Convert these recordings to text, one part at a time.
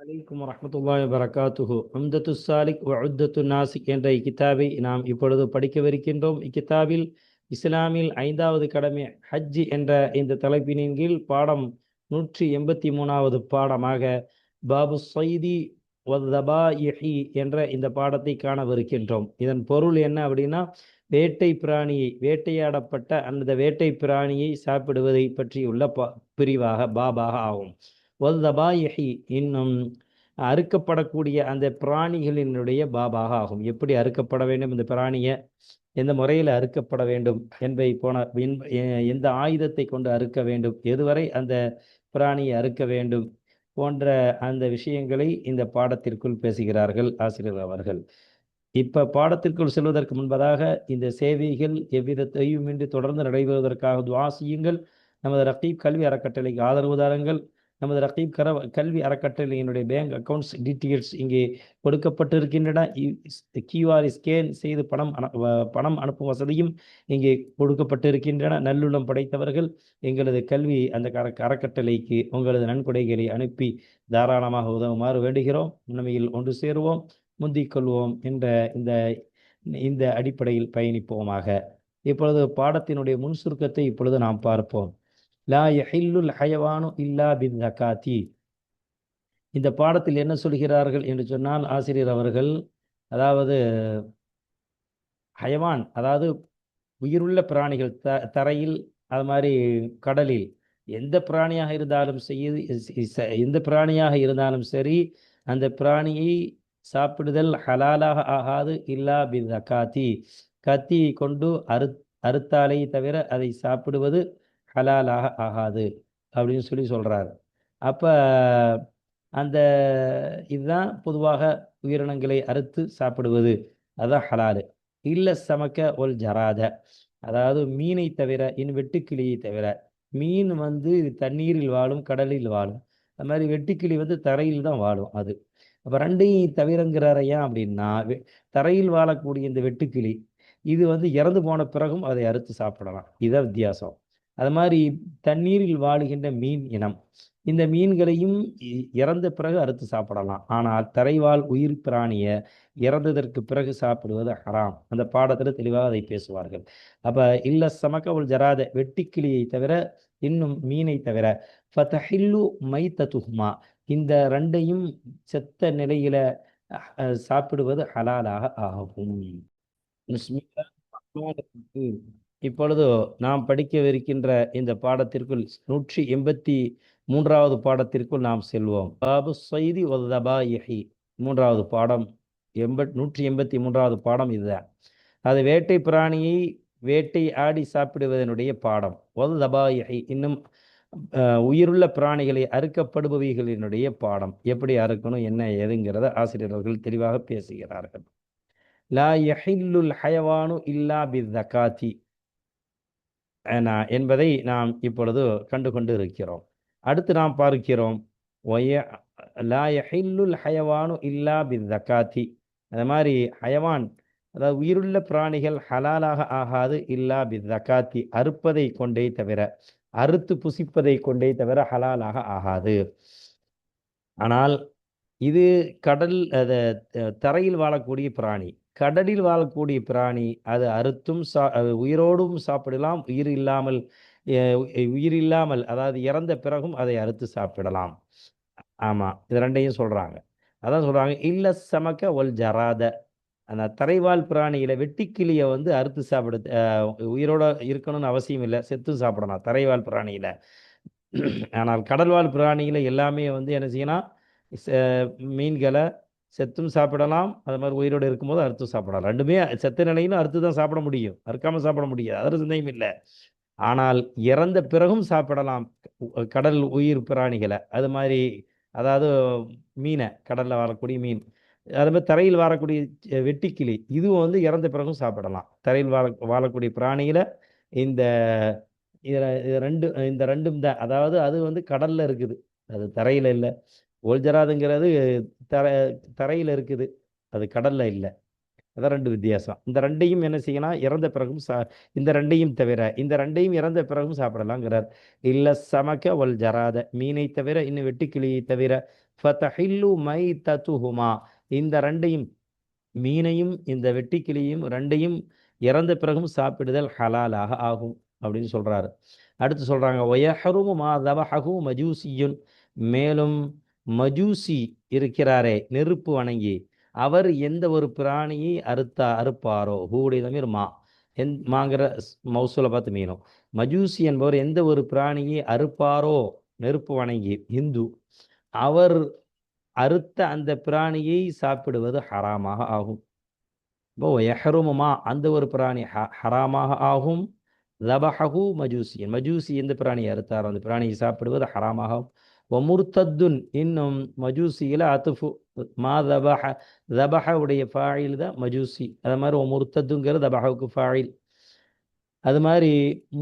அலைக்கும் வரஹ்மத்துல்லாஹி வரகாத்துஹு அம்தத்து சாலிக் உத்தத்து நாசிக் என்ற இக்கித்தாபை நாம் இப்பொழுது படிக்கவிருக்கின்றோம். இக்கித்தாபில் இஸ்லாமில் ஐந்தாவது கடமை ஹஜ் என்ற இந்த தலைப்பினின் கீழ் பாடம் நூற்றி எண்பத்தி மூணாவது பாடமாக பாபு சைதி வதபாயிஹி என்ற இந்த பாடத்தை காணவிருக்கின்றோம். இதன் பொருள் என்ன அப்படின்னா வேட்டை பிராணியை வேட்டையாடப்பட்ட அந்த வேட்டை பிராணியை சாப்பிடுவதை பற்றியுள்ள ப பிரிவாக பாபாக ஆகும். வல்தபாயிஹி இன்னும் அறுக்கப்படக்கூடிய அந்த பிராணிகளினுடைய பாபாக ஆகும். எப்படி அறுக்கப்பட வேண்டும்? இந்த பிராணியை எந்த முறையில் அறுக்கப்பட வேண்டும்? என்பதை போன எந்த ஆயுதத்தை கொண்டு அறுக்க வேண்டும்? எதுவரை அந்த பிராணியை அறுக்க வேண்டும்? போன்ற அந்த விஷயங்களை இந்த பாடத்திற்குள் பேசுகிறார்கள் ஆசிரியர் அவர்கள். இப்ப பாடத்திற்குள் செல்வதற்கு முன்பதாக இந்த சேவைகள் எவ்வித தெய்வமின்றி தொடர்ந்து நடைபெறுவதற்காக துவா செய்யுங்கள். நமது ரகீப் கல்வி அறக்கட்டளைக்கு ஆதரவு தாருங்கள். நமது ரகீப் கர கல்வி அறக்கட்டளையினுடைய பேங்க் அக்கௌண்ட்ஸ் டீட்டெயில்ஸ் இங்கே கொடுக்கப்பட்டிருக்கின்றன. கியூஆர் ஸ்கேன் செய்து பணம் பணம் அனுப்பும் வசதியும் இங்கே கொடுக்கப்பட்டிருக்கின்றன. நல்லுள்ளம் படைத்தவர்கள் எங்களது கல்வி அந்த கர அறக்கட்டளைக்கு உங்களது நன்கொடைகளை அனுப்பி தாராளமாக உதவுமாறு வேண்டுகிறோம். உண்மையில் ஒன்று சேருவோம் முந்திக் கொள்வோம் என்ற இந்த இந்த அடிப்படையில் பயணிப்போமாக. இப்பொழுது பாடத்தினுடைய முன் சுருக்கத்தை இப்பொழுது நாம் பார்ப்போம். லா யஹில்லுல் ஹயவானு இல்லா பின் ஜக்காத்தி இந்த பாடத்தில் என்ன சொல்கிறார்கள் என்று சொன்னால் ஆசிரியர் அவர்கள் அதாவது ஹயவான் அதாவது உயிருள்ள பிராணிகள் த தரையில் அது மாதிரி கடலில் எந்த பிராணியாக இருந்தாலும் செய்ய எந்த பிராணியாக இருந்தாலும் சரி அந்த பிராணியை சாப்பிடுதல் ஹலாலாக ஆகாது இல்லா பின் ஜக்காத்தி கத்தி கொண்டு அறு அறுத்தாலே தவிர அதை சாப்பிடுவது ஹலாலாக ஆகாது அப்படின்னு சொல்லி சொல்கிறார் அப்போ அந்த இதுதான் பொதுவாக உயிரினங்களை அறுத்து சாப்பிடுவது. அதுதான் ஹலாலு. இல்லை சமக்க ஒரு ஜராத அதாவது மீனை தவிர இன் வெட்டுக்கிளியை தவிர மீன் வந்து தண்ணீரில் வாழும் கடலில் வாழும். அது மாதிரி வெட்டுக்கிளி வந்து தரையில் தான் வாழும் அது. அப்போ ரெண்டையும் தவிரங்கிறார ஏன் அப்படின்னா தரையில் வாழக்கூடிய இந்த வெட்டுக்கிளி இது வந்து இறந்து போன பிறகும் அதை அறுத்து சாப்பிடலாம். இதுதான் வித்தியாசம். அது மாதிரி தண்ணீரில் வாழுகின்ற மீன் இனம். இந்த மீன்களையும் இறந்த பிறகு அறுத்து சாப்பிடலாம். ஆனால் தரைவாழ் உயிர் பிராணிய இறந்ததற்கு பிறகு சாப்பிடுவது ஹராம். அந்த பாடத்தில் தெளிவாக அதை பேசுவார்கள். அப்ப இல்ல சமக்க ஜராத வெட்டிக்கிளியை தவிர இன்னும் மீனை தவிர ஃபதஹில்லு மைத்த துஹ்மா இந்த ரெண்டையும் செத்த நிலையில சாப்பிடுவது ஹலாலாக ஆகும். இப்பொழுது நாம் படிக்கவிருக்கின்ற இந்த பாடத்திற்குள் நூற்றி எண்பத்தி மூன்றாவது பாடத்திற்குள் நாம் செல்வோம். பாபு செய்தி ஒதபாயி மூன்றாவது பாடம். எண்பத் நூற்றி எண்பத்தி மூன்றாவது பாடம் இதுதான். அது வேட்டை பிராணியை வேட்டை ஆடி சாப்பிடுவதனுடைய பாடம். ஒதபாயி இன்னும் உயிருள்ள பிராணிகளை அறுக்கப்படுபவைகளினுடைய பாடம். எப்படி அறுக்கணும் என்ன ஏதுங்கிறத ஆசிரியர்கள் தெளிவாக பேசுகிறார்கள். லா யஹில்லுல் ஹயவானு இல்லா பி தக்காத்தி என்பதை நாம் இப்பொழுது கண்டு கொண்டு இருக்கிறோம் அடுத்து நாம் பார்க்கிறோம் ஒய லா ஹயவானு இல்லா பி தக்காத்தி அது மாதிரி ஹயவான் அதாவது உயிருள்ள பிராணிகள் ஹலாலாக ஆகாது இல்லா பி தக்காத்தி அறுப்பதை கொண்டே தவிர அறுத்து புசிப்பதை கொண்டே தவிர ஹலாலாக ஆகாது. ஆனால் இது கடல் தரையில் வாழக்கூடிய பிராணி. கடலில் வாழக்கூடிய பிராணி அது அறுத்தும் சா உயிரோடும் சாப்பிடலாம். உயிர் இல்லாமல் உயிர் இல்லாமல் அதாவது இறந்த பிறகும் அதை அறுத்து சாப்பிடலாம். ஆமாம் இது ரெண்டையும் சொல்கிறாங்க அதான் சொல்கிறாங்க இல்ல சமக்க ஒல் ஜராத. அந்த தரைவாழ் பிராணியில் வெட்டிக்கிளியை வந்து அறுத்து சாப்பிட உயிரோட இருக்கணும்னு அவசியம் இல்லை செத்து சாப்பிடலாம் தரைவாழ் பிராணியில். ஆனால் கடல்வாழ் பிராணிகளை எல்லாமே வந்து என்ன செய்யணும்? மீன்களை செத்தும் சாப்பிடலாம். அது மாதிரி உயிரோடு இருக்கும்போது அறுத்து சாப்பிடலாம். ரெண்டுமே செத்த நிலையிலும் அறுத்து தான் சாப்பிட முடியும். அறுக்காமல் சாப்பிட முடியாது. அதில் சந்தேகம் இல்லை. ஆனால் இறந்த பிறகும் சாப்பிடலாம். கடல் உயிர் பிராணிகளை. அது மாதிரி அதாவது மீனை கடலில் வாழக்கூடிய மீன். அது மாதிரி தரையில் வாழக்கூடிய வெட்டிக்கிளி. இதுவும் வந்து இறந்த பிறகும் சாப்பிடலாம். தரையில் வாழ வாழக்கூடிய பிராணியில் இந்த இதில் ரெண்டு இந்த ரெண்டும் தான். அதாவது அது வந்து கடலில் இருக்குது. அது தரையில் இல்லை. ஓல்ஜராதுங்கிறது தரை தரையில் இருக்குது. அது கடலில் இல்லை. அதான் ரெண்டு வித்தியாசம். இந்த ரெண்டையும் என்ன செய்யணும் இறந்த பிறகும் சா இந்த ரெண்டையும் தவிர இந்த ரெண்டையும் இறந்த பிறகும் சாப்பிடலாங்கிறார். இல்லை சமக்க ஒல் ஜராத மீனை தவிர இன்னும் வெட்டுக்கிளியை தவிர ஃபதஹில்லு மை தத்துஹுமா இந்த ரெண்டையும் மீனையும் இந்த வெட்டிக்கிளியும் ரெண்டையும் இறந்த பிறகும் சாப்பிடுதல் ஹலாலாக ஆகும் அப்படின்னு சொல்கிறாரு அடுத்து சொல்கிறாங்க ஒயஹரும் மா தபஹு மஜூசியுன். மேலும் மஜூசி இருக்கிறாரே நெருப்பு வணங்கி. அவர் எந்த ஒரு பிராணியை அறுத்தா அறுப்பாரோ? ஹூடைய தமிழ் மா. எந் மாங்கிற மௌசூலை பார்த்து மீனும் மஜூசி என்பவர் எந்த ஒரு பிராணியை அறுப்பாரோ? நெருப்பு வணங்கி. இந்து அவர் அறுத்த அந்த பிராணியை சாப்பிடுவது ஹராமாக ஆகும். இப்போ எஹருமமா அந்த ஒரு பிராணி ஹ ஹராமாக ஆகும். லபஹு மஜூசியன். மஜூசி எந்த பிராணியை அறுத்தாரோ அந்த பிராணியை சாப்பிடுவது ஹராமாகும் ஒமுர்த்தத்துன் இன்னும் மஜூசியில் அத்துஃபு மா தபஹ தபஹ உடைய ஃபாயில் தான் மஜூசி. அது மாதிரி ஒமுர்த்தத்துங்கிற தபஹவுக்கு ஃபாயில். அது மாதிரி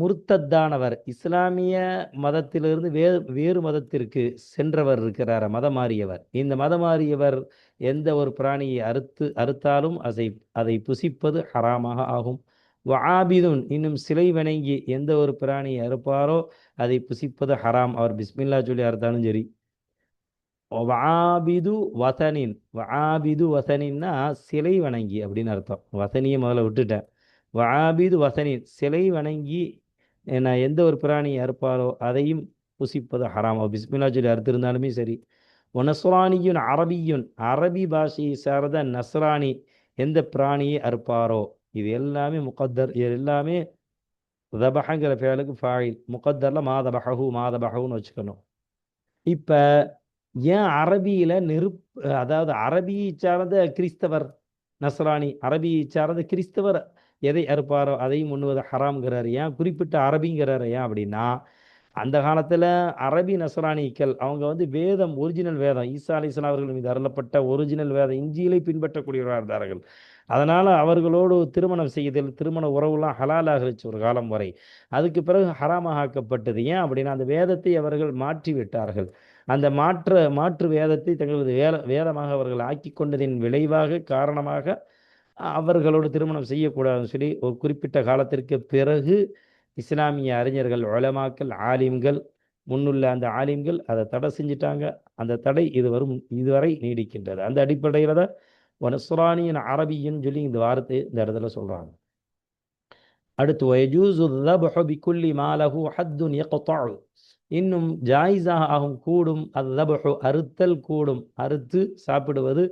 முர்த்தத்தானவர் இஸ்லாமிய மதத்திலிருந்து வே வேறு மதத்திற்கு சென்றவர் இருக்கிறார் மதம் மாறியவர் இந்த மதம் மாறியவர் எந்த ஒரு பிராணியை அறுத்து அறுத்தாலும் அதை அதை புசிப்பது ஹராமாக ஆகும். வஆபிதுன் இன்னும் சிலை வணங்கி எந்த ஒரு பிராணியை அறுப்பாரோ அதை புசிப்பது ஹராம். அவர் பிஸ்மில்லா சொல்லி அறுத்தாலும் சரி. வாபிது வசனின் வாபிது வசனின்னா சிலை வணங்கி அப்படின்னு அர்த்தம். வசனியை முதல்ல விட்டுட்டேன். வாபிது வசனின் சிலை வணங்கி நான் எந்த ஒரு பிராணியை அறுப்பாரோ அதையும் புசிப்பது ஹராம். அவர் பிஸ்மில்லா சொல்லி அறுத்திருந்தாலுமே சரி. நஸ்ரானியுன் அரபியுன் அரபி பாஷையை சார்ந்த நஸ்ரானி எந்த பிராணியை அறுப்பாரோ? இது எல்லாமே முகத்தர் இது எல்லாமே தபஹங்கிற ஃபேலுக்கு ஃபாயில் முகத்தரில் மாதபஹூ மாதபஹூன்னு வச்சுக்கணும். இப்போ ஏன் அரபியில் நெருப் அதாவது அரபியை சார்ந்த கிறிஸ்தவர் நஸ்ரானி அரபியை சார்ந்த கிறிஸ்தவர் எதை அறுப்பாரோ அதையும் உண்ணுவது ஹராம்ங்கிறார். ஏன் குறிப்பிட்ட அரபிங்கிறார்? ஏன் அப்படின்னா அந்த காலத்தில் அரபி நசரானிக்கள் அவங்க வந்து வேதம் ஒரிஜினல் வேதம் ஈசா அலிஸ்லாம் அவர்கள் மீது அருளப்பட்ட ஒரிஜினல் வேதம் இஞ்சியிலை பின்பற்றக்கூடியவராக இருந்தார்கள். அதனால் அவர்களோடு திருமணம் செய்தல் திருமண உறவுலாம் ஹலாலாகிருச்சு ஒரு காலம் வரை. அதுக்கு பிறகு ஹராமாக ஆக்கப்பட்டது ஏன் அப்படின்னா அந்த வேதத்தை அவர்கள் மாற்றி விட்டார்கள் அந்த மாற்ற மாற்று வேதத்தை தங்களது வேத வேதமாக அவர்கள் ஆக்கி கொண்டதின் விளைவாக காரணமாக அவர்களோடு திருமணம் செய்யக்கூடாதுன்னு சொல்லி ஒரு குறிப்பிட்ட காலத்திற்கு பிறகு இஸ்லாமிய அறிஞர்கள் உலமாக்கள் ஆலிம்கள் முன்னுள்ள அந்த ஆலிம்கள் அதை தடை செஞ்சிட்டாங்க. அந்த தடை இது வரும் இதுவரை நீடிக்கின்றது. அந்த அடிப்படையில் தான் நஸ்ரானியின் அரபின்னு சொல்லி இந்த வார்த்தை இந்த இடத்துல சொல்கிறாங்க அடுத்து வயஜூசு தபஹு பிகுல்லி மாலஹு ஹத்துன் யக்தஉ. இன்னும் ஜாயிஸாக ஆகும் கூடும் அது தபஹு அறுத்தல் கூடும். அறுத்து சாப்பிடுவது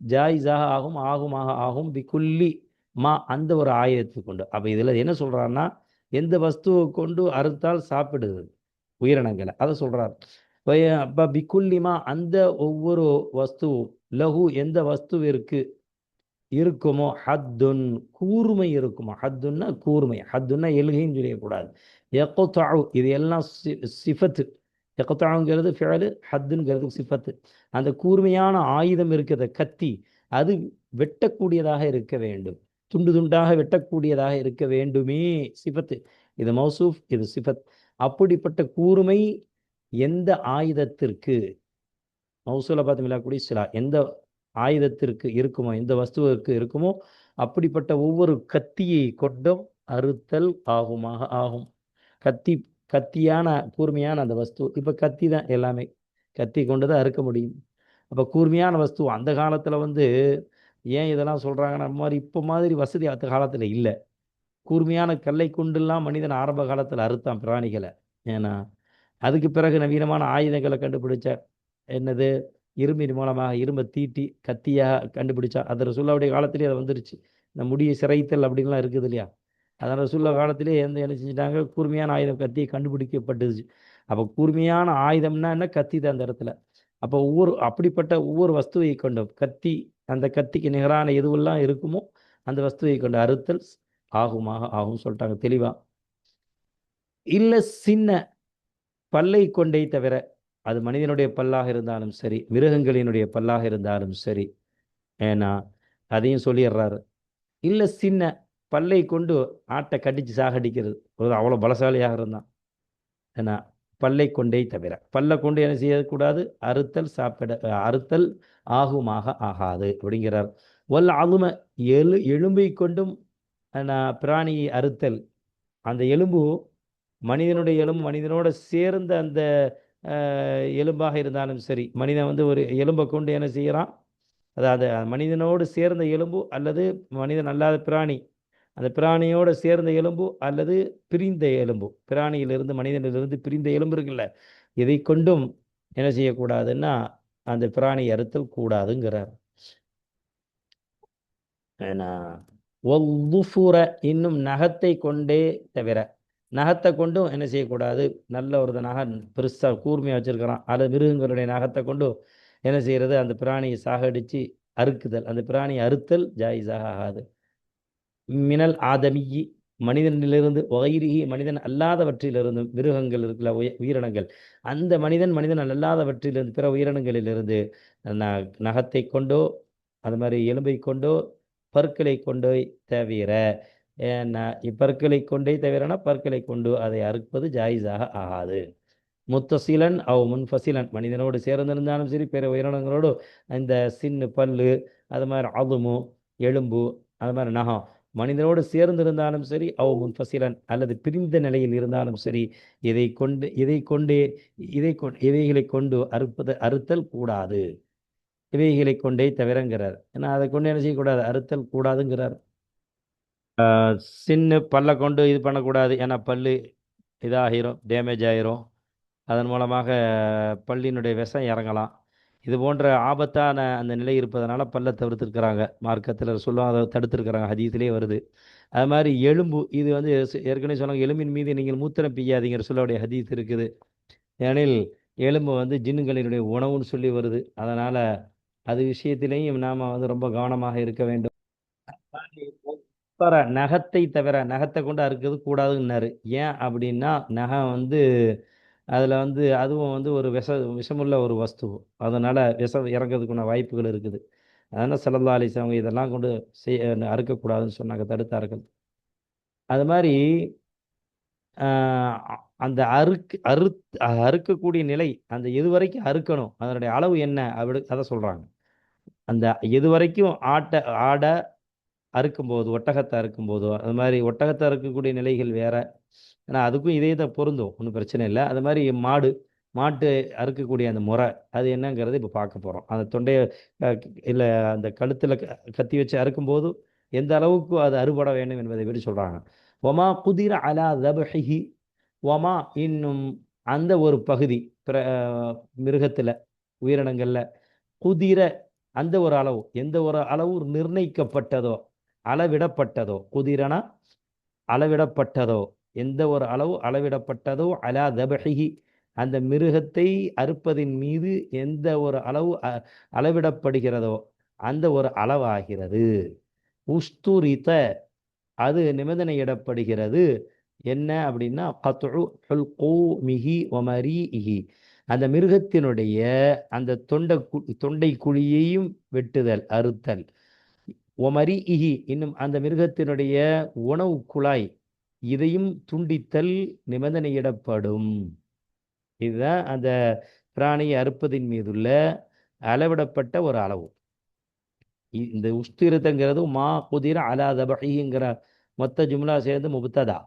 ஜாயிஸாக ஆகும் ஆகுமாக ஆகும். பிக்குல்லி மா அந்த ஒரு ஆயுதத்தை கொண்டு அப்போ இதில் என்ன சொல்கிறான்னா எந்த வஸ்துவை கொண்டு அறுத்தால் சாப்பிடுது? உயிரினங்களை. அதை சொல்கிறார் அப்போ பிக்குல்லிமா அந்த ஒவ்வொரு வஸ்துவும் லகு எந்த வஸ்துவிற்கு இருக்குமோ ஹத்துன் கூர்மை இருக்குமோ? ஹத்துன்னா கூர்மை. ஹத்துன்னா எலுகைன்னு சொல்லக்கூடாது. எக்கொத்தாவு இது எல்லாம் சிஃபத்து. எக்கொத்தாவுங்கிறது ஃபிழலு ஹத்துங்கிறது சிஃபத்து. அந்த கூர்மையான ஆயுதம் இருக்கிறத கத்தி அது வெட்டக்கூடியதாக இருக்க வேண்டும். துண்டு துண்டாக வெட்டக்கூடியதாக இருக்க வேண்டுமே. சிஃபத்து. இது மௌசூஃப் இது சிஃபத். அப்படிப்பட்ட கூர்மை எந்த ஆயுதத்திற்கு மௌசூலை பார்த்து கூடிய சிலா எந்த ஆயுதத்திற்கு இருக்குமோ எந்த வஸ்துவிற்கு இருக்குமோ அப்படிப்பட்ட ஒவ்வொரு கத்தியை கொண்டும் அறுத்தல் ஆகுமாக ஆகும். கத்தி கத்தியான கூர்மையான அந்த வஸ்து இப்போ கத்தி தான் எல்லாமே. கத்தி கொண்டு தான் அறுக்க முடியும். அப்போ கூர்மையான வஸ்து அந்த காலத்தில் வந்து ஏன் இதெல்லாம் சொல்கிறாங்கன்னா மாதிரி இப்போ மாதிரி வசதி அந்த காலத்தில் இல்லை. கூர்மையான கல்லை கொண்டுலாம் மனிதன் ஆரம்ப காலத்தில் அறுத்தான் பிராணிகளை. ஏன்னா அதுக்கு பிறகு நவீனமான ஆயுதங்களை கண்டுபிடிச்ச என்னது? இரும்பின் மூலமாக இரும்பை தீட்டி கத்தியாக கண்டுபிடிச்சா. அது ரசூல்லாவுடைய காலத்திலே அது வந்துருச்சு. இந்த முடியை சிறைத்தல் அப்படின்லாம் இருக்குது இல்லையா? அதனால் ரசூல்லா காலத்திலே எந்த என்ன செஞ்சிட்டாங்க? கூர்மையான ஆயுதம் கத்தியை கண்டுபிடிக்கப்பட்டுச்சு. அப்போ கூர்மையான ஆயுதம்னா என்ன? கத்தி தான் அந்த இடத்துல. அப்போ ஒவ்வொரு அப்படிப்பட்ட ஒவ்வொரு வஸ்துவை கொண்டும் கத்தி அந்த கத்திக்கு நிகரான எதுவெல்லாம் இருக்குமோ அந்த வஸ்துவை கொண்டு அறுத்தல் ஆகுமாக ஆகும் சொல்லிட்டாங்க. தெளிவாக இல்லை சின்ன பல்லை கொண்டே தவிர அது மனிதனுடைய பல்லாக இருந்தாலும் சரி மிருகங்களினுடைய பல்லாக இருந்தாலும் சரி ஏன்னா அதையும் சொல்லிடுறாரு. இல்லை சின்ன பல்லை கொண்டு ஆட்டை கடிச்சு சாகடிக்கிறது. அவ்வளோ பலசாலியாக இருந்தான். ஏன்னா பல்லை கொண்டே தவிர பல்லை கொண்டு என்ன செய்யக்கூடாது? அறுத்தல் சாப்பிட அறுத்தல் ஆகுமாக ஆகாது அப்படிங்கிறார். வல் அலும எழு எலும்பை கொண்டும் பிராணியை அறுத்தல். அந்த எலும்பு மனிதனுடைய எலும்பு மனிதனோட சேர்ந்த அந்த எலும்பாக இருந்தாலும் சரி. மனிதன் வந்து ஒரு எலும்பை கொண்டு என்ன செய்கிறான் அதாவது மனிதனோடு சேர்ந்த எலும்பு அல்லது மனிதன் அல்லாத பிராணி அந்த பிராணியோடு சேர்ந்த எலும்பு அல்லது பிரிந்த எலும்பு. பிராணியிலிருந்து மனிதனிலிருந்து பிரிந்த எலும்பு இருக்குல்ல இதை கொண்டும் என்ன செய்யக்கூடாதுன்னா அந்த பிராணி அறுத்தல் கூடாதுங்கிறார். ஏன்னா ஒவ்வொரு இன்னும் நகத்தை கொண்டே தவிர நகத்தை கொண்டும் என்ன செய்யக்கூடாது? நல்ல ஒரு நகை பெருசாக கூர்மையாக வச்சுருக்கிறான். அது மிருகங்களுடைய நகத்தை கொண்டும் என்ன செய்கிறது அந்த பிராணியை சாகடித்து அறுக்குதல். அந்த பிராணியை அறுத்தல் ஜாயிஸாக ஆகாது. மினல் ஆதமியி மனிதனிலிருந்து வகைரிகி மனிதன் அல்லாதவற்றிலிருந்து மிருகங்கள் இருக்கிற உய- உயிரினங்கள். அந்த மனிதன் மனிதன் அல்லாதவற்றிலிருந்து பிற உயிரினங்களிலிருந்து ந- நகத்தை கொண்டோ அது மாதிரி எலும்பை கொண்டோ பற்களை கொண்டோ தவிர இப்பற்களை கொண்டே தவிரனா பற்களை கொண்டு அதை அறுப்பது ஜாயிஸாக ஆகாது. முத்தசிலன் அவ் முன்ஃபசிலன் மனிதனோடு சேர்ந்திருந்தாலும் சரி பிற உயிரினங்களோடு இந்த சின்னு பல்லு அது மாதிரி அதுமு எலும்பு அது மாதிரி நகம் மனிதனோடு சேர்ந்திருந்தாலும் சரி அவ் முன்ஃபசிலன் அல்லது பிரிந்த நிலையில் இருந்தாலும் சரி இதை கொண்டு இதை கொண்டே இதை கொண்டு இவைகளை கொண்டு அறுப்பது அறுத்தல் கூடாது. இவைகளை கொண்டே தவிரங்கிறார். ஏன்னா அதை கொண்டு என்ன செய்யக்கூடாது? அறுத்தல் கூடாதுங்கிறார். சின்ன பல்லை கொண்டு இது பண்ணக்கூடாது. ஏன்னா பல்லு இதாகிரும் டேமேஜ் ஆகிரும் அதன் மூலமாக பள்ளியினுடைய விஷம் இறங்கலாம். இது போன்ற ஆபத்தான அந்த நிலை இருப்பதனால பல்லை தவிர்த்திருக்கிறாங்க. மார்க்கத்தில் சொல்லுவாங்க அதை தடுத்துருக்குறாங்க. ஹதீஸிலே வருது. அது மாதிரி எலும்பு இது வந்து ஏற்கனவே சொன்னாங்க எலும்பின் மீது நீங்கள் மூத்திரம் பெய்யாதீங்கிற சொல்லவுடைய ஹதீஸ் இருக்குது. ஏனில் எலும்பு வந்து ஜின்னுகளினுடைய உணவுன்னு சொல்லி வருது. அதனால் அது விஷயத்திலையும் நாம் வந்து ரொம்ப கவனமாக இருக்க வேண்டும். தவிர நகத்தை தவிர நகத்தை கொண்டு அறுக்கிறது கூடாதுன்னாரு. ஏன் அப்படின்னா நகம் வந்து அதில் வந்து அதுவும் வந்து ஒரு விஷ விஷமுள்ள ஒரு வஸ்து. அதனால் விஷம் இறங்கிறதுக்குள்ள வாய்ப்புகள் இருக்குது. அதனால் சல்லல்லா அலிஸ் அவங்க இதெல்லாம் கொண்டு செய்ய அறுக்கக்கூடாதுன்னு சொன்னாங்க தடுத்தார்கள் அது மாதிரி அந்த அறுக்கு அறு அறுக்கக்கூடிய நிலை அந்த எது வரைக்கும் அறுக்கணும். அதனுடைய அளவு என்ன? அப்படி அதை சொல்கிறாங்க அந்த எது வரைக்கும் ஆட்டை ஆடை அறுக்கும்போது ஒட்டகத்தை அறுக்கும்போதோ அது மாதிரி ஒட்டகத்தை அறுக்கக்கூடிய நிலைகள் வேற. ஏன்னா அதுக்கும் இதே தான் பொருந்தும். ஒன்றும் பிரச்சனை இல்லை. அது மாதிரி மாடு மாட்டு அறுக்கக்கூடிய அந்த முறை அது என்னங்கிறது இப்போ பார்க்க போகிறோம் அந்த தொண்டையை இல்லை அந்த கழுத்தில் கத்தி வச்சு அறுக்கும்போது எந்த அளவுக்கு அது அறுபட வேண்டும் என்பதை பற்றி சொல்கிறாங்க ஒமா குதிர அலா தபஹி ஒமா இன்னும் அந்த ஒரு பகுதி பிற மிருகத்தில் உயிரினங்களில் குதிர அந்த ஒரு அளவு எந்த ஒரு அளவு நிர்ணயிக்கப்பட்டதோ அளவிடப்பட்டதோ குதிரனா? அளவிடப்பட்டதோ. எந்த ஒரு அளவு அளவிடப்பட்டதோ அலா தபஹிஹி. அந்த மிருகத்தை அறுப்பதின் மீது எந்த ஒரு அளவு அ- அளவிடப்படுகிறதோ அந்த ஒரு அளவாகிறது. உஸ்துரித அது நிபந்தனையிடப்படுகிறது. என்ன அப்படின்னா கத்உ ஒமரி இஹி அந்த மிருகத்தினுடைய அந்த தொண்டை தொண்டை குழியையும் வெட்டுதல் அறுத்தல். ஒமரி இஹி இன்னும் அந்த மிருகத்தினுடைய உணவு குழாய் இதையும் துண்டித்தல் நிபந்தனையிடப்படும். இதுதான் அந்த பிராணியை அறுப்பதின் மீதுள்ள அளவிடப்பட்ட ஒரு அளவு. இந்த உஸ்திரத்தங்கிறது மா குதிர அலா தபகிங்கிற மொத்த ஜும்லா சேர்ந்து முபத்ததா.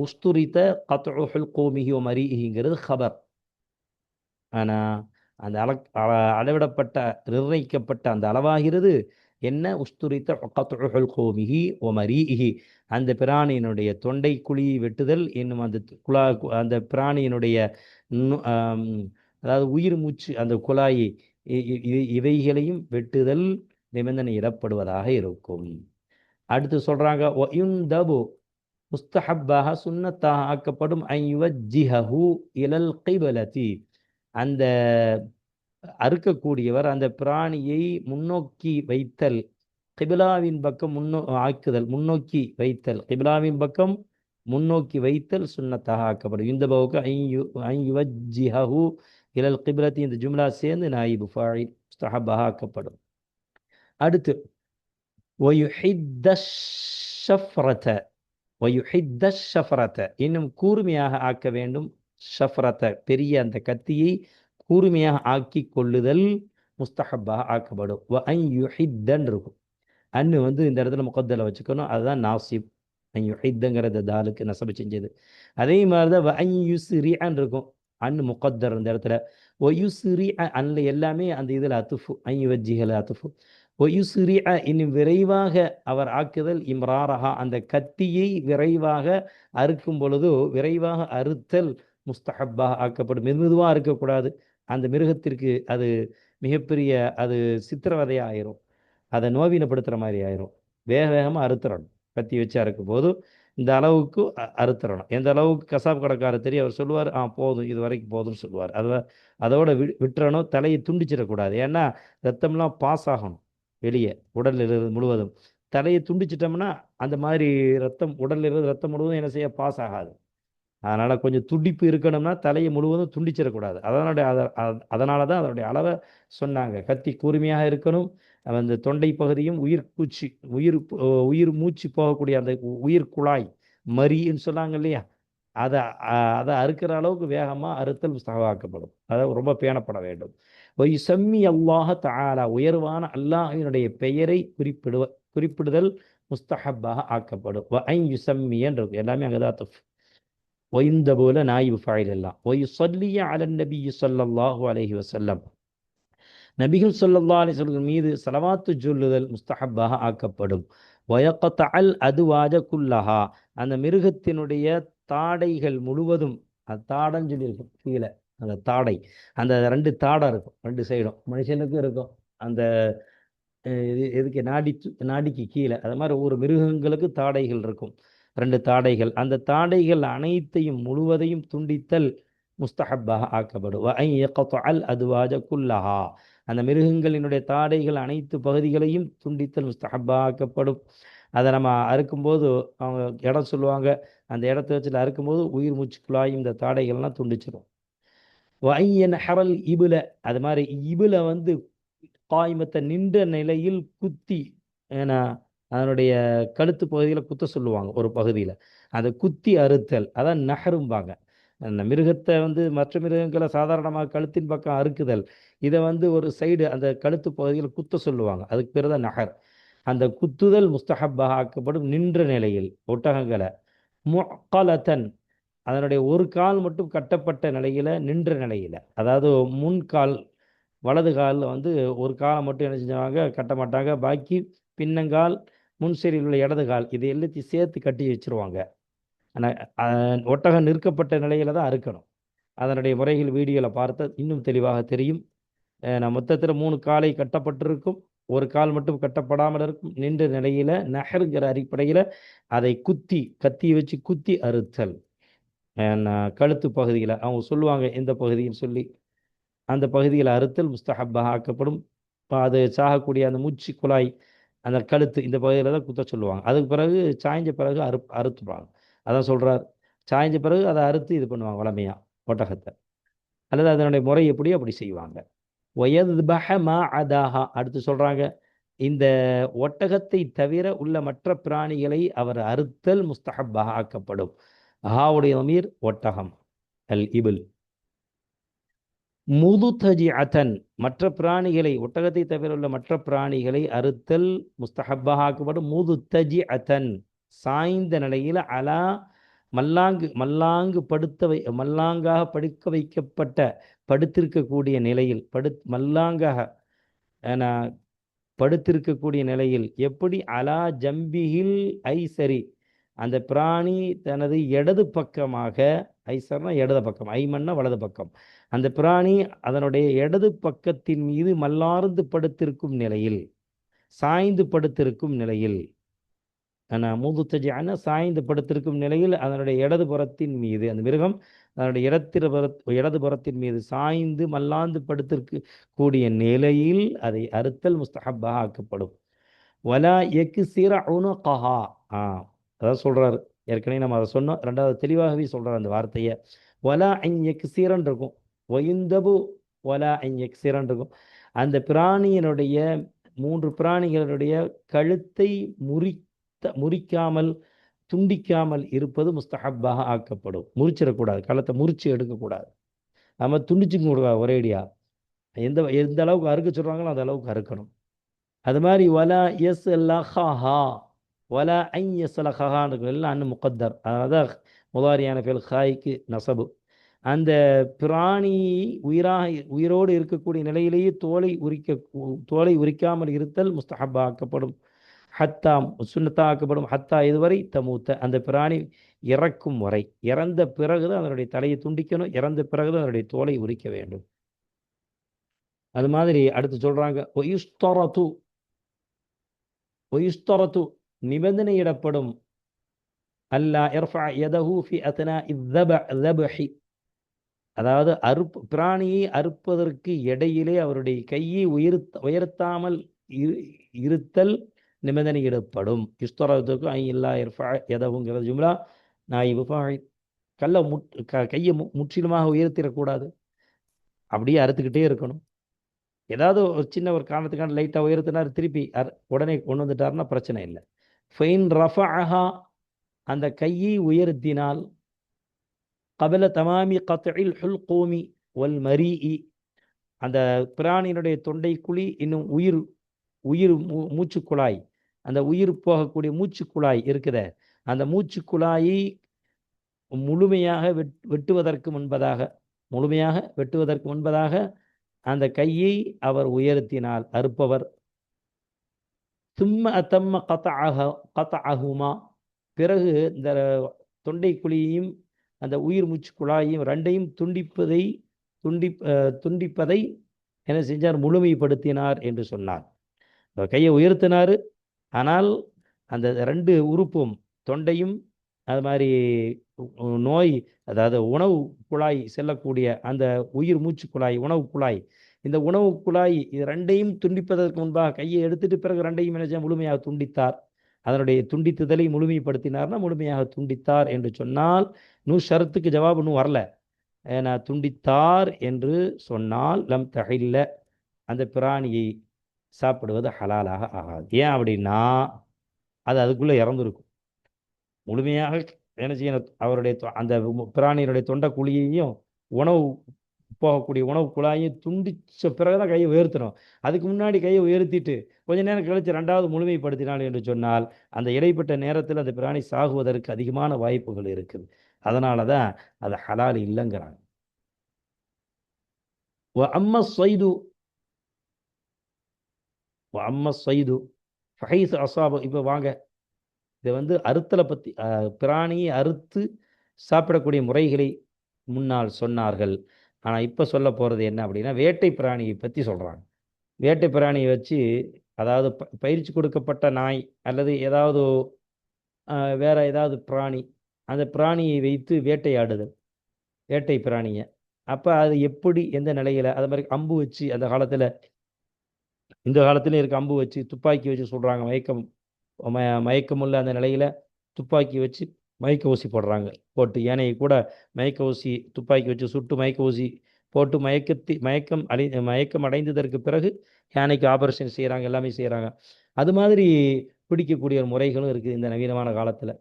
உஸ்துரித்த கத்உ ஹுல்கூமிஹி வமரீஇஹிங்கிறது ஹபர். ஆனால் அந்த அள- அளவிடப்பட்ட நிர்ணயிக்கப்பட்ட அந்த அளவாகிறது என்ன? உஸ்துரித்த கத்உ கோமிகி ஒமரீஇஹி. அந்த பிராணியினுடைய தொண்டை குழியை வெட்டுதல் என்னும் அந்த குழா அந்த பிராணியினுடைய அதாவது உயிர் மூச்சு அந்த குழாயை இ- இ- இவைகளையும் வெட்டுதல் நிபந்தனை இடப்படுவதாக இருக்கும். அடுத்து சொல்றாங்க தபு முஸ்தஹப்பாக சுன்னத்தாக ஆக்கப்படும் "அன் ஜிஹஹு இலல் கிபலதி" அந்த அறுக்கக்கூடியவர் அந்த பிராணியை முன்னோக்கி வைத்தல் கிபிலாவின் பக்கம் முன்னோ ஆக்குதல் முன்னோக்கி வைத்தல் கிபிலாவின் பக்கம் முன்னோக்கி வைத்தல் சுண்ணத்தாக ஆக்கப்படும் இந்த பவுக்கு ஐயுவஜிஹு இலல் கிபிலத்தி இந்த ஜும்லா சேர்ந்து நாயிபு ஃபாழி ஸ்தஹபாக ஆக்கப்படும். அடுத்து ஒயுஹித்தஃப்ரத ஒயுஹித்த ஷஃப்ரத. இன்னும் கூர்மையாக ஆக்க வேண்டும் ஷஃப்ரத பெரிய அந்த கத்தியை கூர்மையாக ஆக்கி கொள்ளுதல் முஸ்தஹப்பாக ஆக்கப்படும். வ அன் யுஹித்தன் இருக்கும். அன்னு வந்து இந்த இடத்துல முகத்தில் வச்சுக்கணும். அதுதான் நாசிப். யுஹித்துங்கிறத தாலுக்கு நசபு செஞ்சது. அதே மாதிரி தான் வயுஸ்ரியான் இருக்கும். அன் முகத்தர் இந்த இடத்துல. ஒயுஸ்ரி அன்ல எல்லாமே அந்த இதில் அத்துஃபு. ஐயுவஜிகள் அத்துஃபு. ஒயுஸ்ரி இன்னும் விரைவாக அவர் ஆக்குதல் இம்ராரஹா. அந்த கத்தியை விரைவாக அறுக்கும் பொழுது விரைவாக அறுத்தல் முஸ்தஹப்பாக ஆக்கப்படும். மெது மெதுவாக இருக்கக்கூடாது. அந்த மிருகத்திற்கு அது மிகப்பெரிய அது சித்திரவதையாக ஆயிரும். அதை நோவினப்படுத்துகிற மாதிரி ஆயிரும். வேக வேகமாக அறுத்துறணும். கத்தி வச்சு அறுக்கும் போது இந்த அளவுக்கு அறுத்துறணும். எந்த அளவுக்கு கசாப் கடைக்காரர் தெரியும் அவர் சொல்லுவார் ஆ போதும் இது வரைக்கும் போதும்னு சொல்லுவார். அதை அதோட வி விட்டுறணும். தலையை துண்டிச்சிடக்கூடாது. ஏன்னா ரத்தம்லாம் பாஸ் ஆகணும் வெளியே உடலில் முழுவதும். தலையை துண்டிச்சிட்டோம்னா அந்த மாதிரி ரத்தம் உடலில் ரத்தம் முழுவதும் என்ன செய்ய பாஸ் ஆகாது. அதனால் கொஞ்சம் துடிப்பு இருக்கணும்னா தலையை முழுவதும் துண்டிச்சிடக்கூடாது. அதனுடைய அதை அதனால தான் அதனுடைய அளவை சொன்னாங்க. கத்தி கூர்மையாக இருக்கணும். அந்த தொண்டை பகுதியும் உயிர் பூச்சி உயிர் உயிர் மூச்சு போகக்கூடிய அந்த உ- உயிர் குழாய் மரின்னு சொன்னாங்க இல்லையா? அதை அதை அறுக்கிற அளவுக்கு வேகமாக அறுத்தல் சகவாக்கப்படும் அதை ரொம்ப பேணப்பட வேண்டும். ஒய் சம்மி அல்லாஹ தஆலா உயர்வான அல்லாஹினுடைய பெயரை குறிப்பிடுவ குறிப்பிடுதல் முஸ்தஹப்பாக ஆக்கப்படும். வ ஐ யுசம்மியன்றது எல்லாமே அங்கே தான் தஃப் ஒய்ந்த போல நாயிபு ஃபாயில் எல்லாம் ஒய் சொல்லிய அலன் நபி சொல்லல்லாஹு அலஹி வசல்லம் நபிகள் சொல்லல்லா அலி சொல்கள் மீது சலவாத்து சொல்லுதல் முஸ்தஹப்பாக ஆக்கப்படும். வயக்கத்தஅல் அதுவாஜ குல்லஹா அந்த மிருகத்தினுடைய தாடைகள் முழுவதும் அது தாடன்னு சொல்லியிருக்கும் கீழே அந்த தாடை அந்த ரெண்டு தாடை இருக்கும் ரெண்டு சைடும் மனுஷனுக்கும் இருக்கும். அந்த இது எதுக்கு நாடி நாடிக்கு கீழே. அது மாதிரி ஒவ்வொரு மிருகங்களுக்கு தாடைகள் இருக்கும். ரெண்டு தாடைகள். அந்த தாடைகள் அனைத்தையும் முழுவதையும் துண்டித்தல் முஸ்தஹப்பாக ஆக்கப்படும். வ அதுவாஜ குல்லஹா. அந்த மிருகங்களினுடைய தாடைகள் அனைத்து பகுதிகளையும் துண்டித்தல் முஸ்தஹப்பாக ஆக்கப்படும். அதை நம்ம அறுக்கும்போது அவங்க இடம் சொல்லுவாங்க. அந்த இடத்த வச்சு அறுக்கும்போது உயிர் மூச்சு குழாயும் இந்த தாடைகள்லாம் துண்டிச்சிடும் வையன் ஹரல் இபுல. அது மாதிரி இபுல வந்து காய்மத்தை நின்ற நிலையில் குத்தி ஏன்னா அதனுடைய கழுத்து பகுதியில் குத்த சொல்லுவாங்க ஒரு பகுதியில். அதை குத்தி அறுத்தல். அதான் நகரும்பாங்க அந்த மிருகத்தை வந்து மற்ற மிருகங்களை சாதாரணமாக கழுத்தின் பக்கம் அறுக்குதல். இதை வந்து ஒரு சைடு அந்த கழுத்து பகுதியில் குத்த சொல்லுவாங்க. அதுக்கு பேர் தான் நகர் அந்த குத்துதல் முஸ்தஹப்பாக ஆக்கப்படும் நின்ற நிலையில் ஒட்டகங்களை. முக்கலத்தன் அதனுடைய ஒரு கால் மட்டும் கட்டப்பட்ட நிலையில் நின்ற நிலையில். அதாவது முன் கால் வலது காலில் வந்து ஒரு காலை மட்டும் என்ன செஞ்சாங்க? கட்ட மாட்டாங்க பாக்கி பின்னங்கால் முன் உள்ள இடது கால் இது எல்லாத்தையும் சேர்த்து கட்டி வச்சிருவாங்க. ஆனால் ஒட்டகம் நிற்கப்பட்ட நிலையில தான் அறுக்கணும். அதனுடைய முறைகள் வீடியோவில் பார்த்த இன்னும் தெளிவாக தெரியும். நான் மொத்தத்தில் மூணு காலை கட்டப்பட்டிருக்கும். ஒரு கால் மட்டும் கட்டப்படாமல் இருக்கும். நின்ற நிலையில் நகருங்கிற அடிப்படையில் அதை குத்தி கத்தி வச்சு குத்தி அறுத்தல். நான் கழுத்து பகுதியில் அவங்க சொல்லுவாங்க எந்த பகுதின்னு சொல்லி. அந்த பகுதியில் அறுத்தல் முஸ்தஹப்பாக ஆக்கப்படும். இப்போ அது சாகக்கூடிய அந்த மூச்சு குழாய் அந்த கழுத்து இந்த பகுதியில் தான் குத்த சொல்லுவாங்க. அதுக்கு பிறகு சாய்ஞ்ச பிறகு அறு அறுத்துடுவாங்க அதான் சொல்கிறார் சாய்ஞ்ச பிறகு அதை அறுத்து இது பண்ணுவாங்க வளமையாக ஒட்டகத்தை. அல்லது அதனுடைய முறை எப்படி அப்படி செய்வாங்க. வயது மா அதாஹா அடுத்து சொல்கிறாங்க இந்த ஒட்டகத்தை தவிர உள்ள மற்ற பிராணிகளை அவர் அறுத்தல் முஸ்தஹப்பாக ஆக்கப்படும். அஹாவுடைய அமீர் ஒட்டகம். அல் இபில். முதுதஜிஅத்தன் மற்ற பிராணிகளை ஒட்டகத்தை தவிர உள்ள மற்ற பிராணிகளை அறுத்தல் முஸ்தஹப்பாக ஆக்கப்படும் முதுதஜிஅத்தன் சாய்ந்த நிலையில் அலா மல்லாங்கு மல்லாங்கு படுத்த வை மல்லாங்காக படுக்க வைக்கப்பட்ட படுத்திருக்கக்கூடிய நிலையில் படு மல்லாங்காக படுத்திருக்கக்கூடிய நிலையில் எப்படி அலா ஜம்பிகில் ஐசரி அந்த பிராணி தனது இடது பக்கமாக ஐசர்னா இடது பக்கம் ஐமன்னா வலது பக்கம் அந்த பிராணி அதனுடைய இடது பக்கத்தின் மீது மல்லார்ந்து படுத்திருக்கும் நிலையில் சாய்ந்து படுத்திருக்கும் நிலையில் ஆனால் மூதுத்தஜான சாய்ந்து படுத்திருக்கும் நிலையில் அதனுடைய இடது புறத்தின் மீது அந்த மிருகம் அதனுடைய இடத்திர இடது புறத்தின் மீது சாய்ந்து மல்லாந்து படுத்திருக்க கூடிய நிலையில் அதை அறுத்தல் முஸ்தஹப்பாக ஆக்கப்படும். வலா எக்கு சிற உணுகஹா ஆ அதான் சொல்றாரு. ஏற்கனவே நம்ம அதை சொன்னோம். ரெண்டாவது தெளிவாகவே சொல்றாரு அந்த வார்த்தையை. வலா அன் எக்கு சீரன் இருக்கும். ஒயுந்தபு ஒலா அன் சிறண்டுக்கும் இருக்கும் அந்த பிராணியினுடைய மூன்று பிராணிகளுடைய கழுத்தை முறித்த முறிக்காமல் துண்டிக்காமல் இருப்பது முஸ்தஹப்பாக ஆக்கப்படும். முறிச்சிடக்கூடாது. கழுத்தை முறிச்சு எடுக்கக்கூடாது. நம்ம துண்டிச்சுக்க கூடாது ஒரேடியா எந்த எந்த அளவுக்கு அறுக்க சொல்கிறாங்களோ அந்த அளவுக்கு அறுக்கணும். அது மாதிரி வலா எஸ் லஹா வலா ஐ எஸ் லஹான்னு இருக்கும் எல்லாம் அன்னு முகத்தர். அதாவது முதாரியான பேர் ஹாய்க்கு நசபு. அந்த பிராணி உயிராக உயிரோடு இருக்கக்கூடிய நிலையிலேயே தோலை உரிக்க தோலை உரிக்காமல் இருத்தல் முஸ்தஹப்பா ஆக்கப்படும். ஹத்தா சுண்ணத்தா ஆக்கப்படும். ஹத்தா இதுவரை தமூத்த. அந்த பிராணி இறக்கும் வரை. இறந்த பிறகுதான் அதனுடைய தலையை துண்டிக்கணும். இறந்த பிறகுதான் அதனுடைய தோலை உரிக்க வேண்டும். அது மாதிரி அடுத்து சொல்றாங்க ஒயுஸ்தரத்து ஒயுஸ்தரத்து நிபந்தனையிடப்படும். அல்லா இர்ஃபா யதஹு ஃபி அத்னா இத்தபஹி அதாவது அறுப்பு பிராணியை அறுப்பதற்கு இடையிலே அவருடைய கையை உயர்த்த உயர்த்தாமல் இரு இருத்தல் நிபந்தனையிடப்படும் இஸ்தரத்துக்கு ஐ இல்லா இர்ஃபா எதவுங்கிறது ஜும்லா நான் இவ்வாய் கல்லை முட் க கையை மு முற்றிலுமாக உயர்த்திடக்கூடாது. அப்படியே அறுத்துக்கிட்டே இருக்கணும். ஏதாவது ஒரு சின்ன ஒரு காரணத்துக்கான லைட்டாக உயர்த்தினார் திருப்பி அர் உடனே கொண்டு வந்துட்டாருன்னா பிரச்சனை இல்லை. ஃபைன் ரஃபா அந்த கையை உயர்த்தினால் கபல தமாமி கத்தில் ஹுல்கோமி வல் மரீஇ அந்த பிராணியினுடைய தொண்டை குழி இன்னும் உயிர் உயிர் மூ மூச்சுக்குழாய். அந்த உயிர் போகக்கூடிய மூச்சுக்குழாய் இருக்குத அந்த மூச்சுக்குழாயை முழுமையாக வெட் வெட்டுவதற்கு முன்பதாக முழுமையாக வெட்டுவதற்கு முன்பதாக அந்த கையை அவர் உயர்த்தினால் அறுப்பவர். தும்ம அத்தம்ம கத்த கத்த ஆகுமா பிறகு இந்த தொண்டை குழியையும் அந்த உயிர் மூச்சு குழாயையும் ரெண்டையும் துண்டிப்பதை துண்டி துண்டிப்பதை என்ன செஞ்சார்? முழுமைப்படுத்தினார் என்று சொன்னார். கையை உயர்த்தினார். ஆனால் அந்த ரெண்டு உறுப்பும் தொண்டையும் அது மாதிரி நோய் அதாவது உணவு குழாய் செல்லக்கூடிய அந்த உயிர் மூச்சு குழாய் உணவு குழாய் இந்த உணவு குழாய் இது ரெண்டையும் துண்டிப்பதற்கு முன்பாக கையை எடுத்துட்டு பிறகு ரெண்டையும் என்ன முழுமையாக துண்டித்தார். அதனுடைய துண்டித்துதலை முழுமைப்படுத்தினார்னா முழுமையாக துண்டித்தார் என்று சொன்னால் நூ ஷரத்துக்கு ஜவாப் இன்னும் வரல. ஏன்னா துண்டித்தார் என்று சொன்னால் லம் தகையில் அந்த பிராணியை சாப்பிடுவது ஹலாலாக ஆகாது. ஏன் அப்படின்னா அது அதுக்குள்ளே இறந்துருக்கும். முழுமையாக என்ன செய்யணும்? அவருடைய அந்த பிராணியினுடைய தொண்டை குழியையும் உணவு போகக்கூடிய உணவு குழாயையும் துண்டிச்ச பிறகுதான் கையை உயர்த்தணும். அதுக்கு முன்னாடி கையை உயர்த்திட்டு கொஞ்ச நேரம் கழித்து ரெண்டாவது முழுமைப்படுத்தினால் என்று சொன்னால் அந்த இடைப்பட்ட நேரத்தில் அந்த பிராணி சாகுவதற்கு அதிகமான வாய்ப்புகள் இருக்குது. அதனால தான் அது ஹலால் இல்லைங்கிறாங்க. அம்ம சொய்து அம்ம சொய்து ஃபஹைஸ் அசாபம் இப்போ வாங்க. இதை வந்து அறுத்தலை பற்றி பிராணியை அறுத்து சாப்பிடக்கூடிய முறைகளை முன்னால் சொன்னார்கள். ஆனால் இப்போ சொல்ல போகிறது என்ன அப்படின்னா வேட்டை பிராணியை பற்றி சொல்கிறாங்க வேட்டை பிராணியை வச்சு அதாவது ப பயிற்சி கொடுக்கப்பட்ட நாய் அல்லது ஏதாவது வேற ஏதாவது பிராணி அந்த பிராணியை வைத்து வேட்டையாடுதல். வேட்டை பிராணியை அப்போ அது எப்படி எந்த நிலையில் அது மாதிரி அம்பு வச்சு அந்த காலத்தில் இந்த காலத்துலேயும் இருக்க அம்பு வச்சு துப்பாக்கி வச்சு சொல்கிறாங்க மயக்கம் மயக்கமுள்ள அந்த நிலையில் துப்பாக்கி வச்சு மயக்க ஊசி போடுறாங்க. போட்டு யானையை கூட மயக்க ஊசி துப்பாக்கி வச்சு சுட்டு மயக்க ஊசி போட்டு மயக்கத்தி மயக்கம் அடை மயக்கம் அடைந்ததற்கு பிறகு யானைக்கு ஆபரேஷன் செய்கிறாங்க எல்லாமே செய்கிறாங்க அது மாதிரி பிடிக்கக்கூடிய முறைகளும் இருக்குது இந்த நவீனமான காலத்தில்.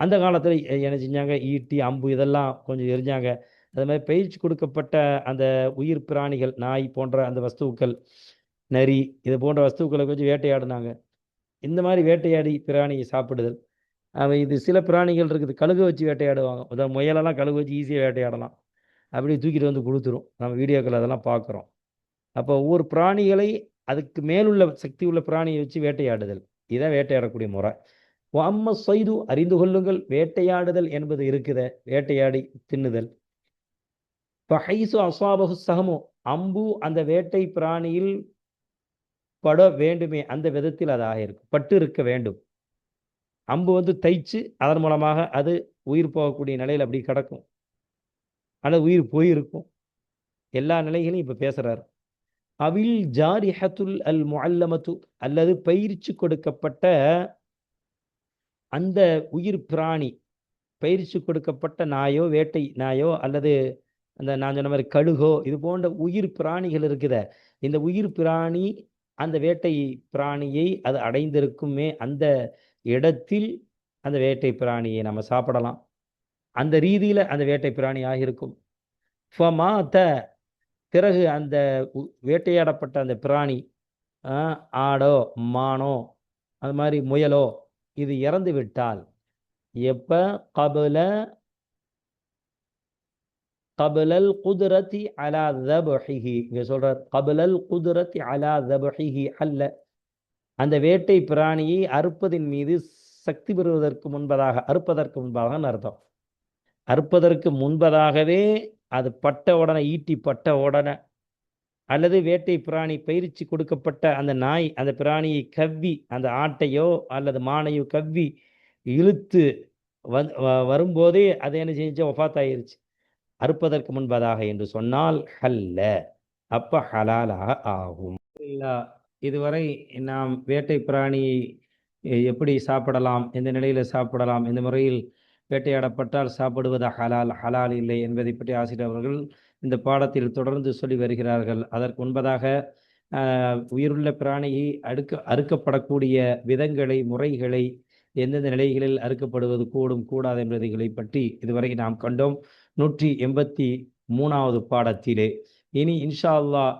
அந்த காலத்தில் என்ன செஞ்சாங்க? ஈட்டி அம்பு இதெல்லாம் கொஞ்சம் எரிஞ்சாங்க. அது மாதிரி பயிற்சி கொடுக்கப்பட்ட அந்த உயிர் பிராணிகள் நாய் போன்ற அந்த வஸ்துக்கள் நரி இது போன்ற வஸ்துக்களை கொஞ்சம் வேட்டையாடினாங்க. இந்த மாதிரி வேட்டையாடி பிராணியை சாப்பிடுதல் அவன் இது சில பிராணிகள் இருக்குது கழுகு வச்சு வேட்டையாடுவாங்க. அதாவது முயலெல்லாம் கழுகு வச்சு ஈஸியாக வேட்டையாடலாம். அப்படி தூக்கிட்டு வந்து கொடுத்துரும். நம்ம வீடியோக்கள் அதெல்லாம் பார்க்குறோம் அப்போ ஒவ்வொரு பிராணிகளை அதுக்கு மேலுள்ள சக்தி உள்ள பிராணியை வச்சு வேட்டையாடுதல். இதுதான் வேட்டையாடக்கூடிய முறை. அம்ம சொய்து அறிந்து கொள்ளுங்கள். வேட்டையாடுதல் என்பது இருக்குத. வேட்டையாடி தின்னுதல். பஹைசு அசாபகு சகமோ அம்பு அந்த வேட்டை பிராணியில் பட வேண்டுமே. அந்த விதத்தில் அது ஆகியிருக்கும். பட்டு இருக்க வேண்டும். அம்பு வந்து தைச்சு அதன் மூலமாக அது உயிர் போகக்கூடிய நிலையில் அப்படி கிடக்கும். அல்லது உயிர் போயிருக்கும். எல்லா நிலைகளையும் இப்போ பேசுகிறார் அவில் ஜாரிஹத்துல் அல் முஅல்லமத்து அல்லது பயிற்சி கொடுக்கப்பட்ட அந்த உயிர் பிராணி பயிற்சி கொடுக்கப்பட்ட நாயோ வேட்டை நாயோ அல்லது அந்த நான் சொன்ன மாதிரி கழுகோ இது போன்ற உயிர் பிராணிகள் இருக்குத இந்த உயிர் பிராணி அந்த வேட்டை பிராணியை அது அடைந்திருக்குமே அந்த இடத்தில் அந்த வேட்டை பிராணியை நம்ம சாப்பிடலாம். அந்த ரீதியில் அந்த வேட்டை பிராணி ஆகியிருக்கும். ஃபமாத்த பிறகு அந்த வேட்டையாடப்பட்ட அந்த பிராணி ஆடோ மானோ அது மாதிரி முயலோ இது இறந்து விட்டால் எப்போ? கபுல கபுலல் குதிரத்தி அலா தபஹிஹி இங்கே சொல்கிறார் கபுலல் குதிரத்தி அலா தபஹிஹி அல்ல. அந்த வேட்டை பிராணியை அறுப்பதின் மீது சக்தி பெறுவதற்கு முன்பதாக அறுப்பதற்கு முன்பதாக அர்த்தம். அறுப்பதற்கு முன்பதாகவே அது பட்ட உடனே ஈட்டி பட்ட உடனே அல்லது வேட்டை பிராணி பயிற்சி கொடுக்கப்பட்ட அந்த நாய் அந்த பிராணியை கவ்வி அந்த ஆட்டையோ அல்லது மானையோ கவ்வி இழுத்து வந் வ- வரும்போதே அது என்ன செஞ்சு ஒஃபாத்தாயிருச்சு. அறுப்பதற்கு முன்பதாக என்று சொன்னால் ஹல்ல அப்ப ஹலாலாக ஆகும். இல்லா, இதுவரை நாம் வேட்டை பிராணியை எப்படி சாப்பிடலாம் எந்த நிலையில் சாப்பிடலாம் எந்த முறையில் வேட்டையாடப்பட்டால் சாப்பிடுவது ஹலால் ஹலால் இல்லை என்பதை பற்றி ஆசிரியர் அவர்கள் இந்த பாடத்தில் தொடர்ந்து சொல்லி வருகிறார்கள். அதற்கு முன்பதாக உயிருள்ள பிராணியை அடுக்க அறுக்கப்படக்கூடிய விதங்களை முறைகளை எந்தெந்த நிலைகளில் அறுக்கப்படுவது கூடும் கூடாது என்பதைகளை பற்றி இதுவரை நாம் கண்டோம். நூற்றி எண்பத்தி மூணாவது பாடத்திலே. இனி இன்ஷா அல்லாஹ்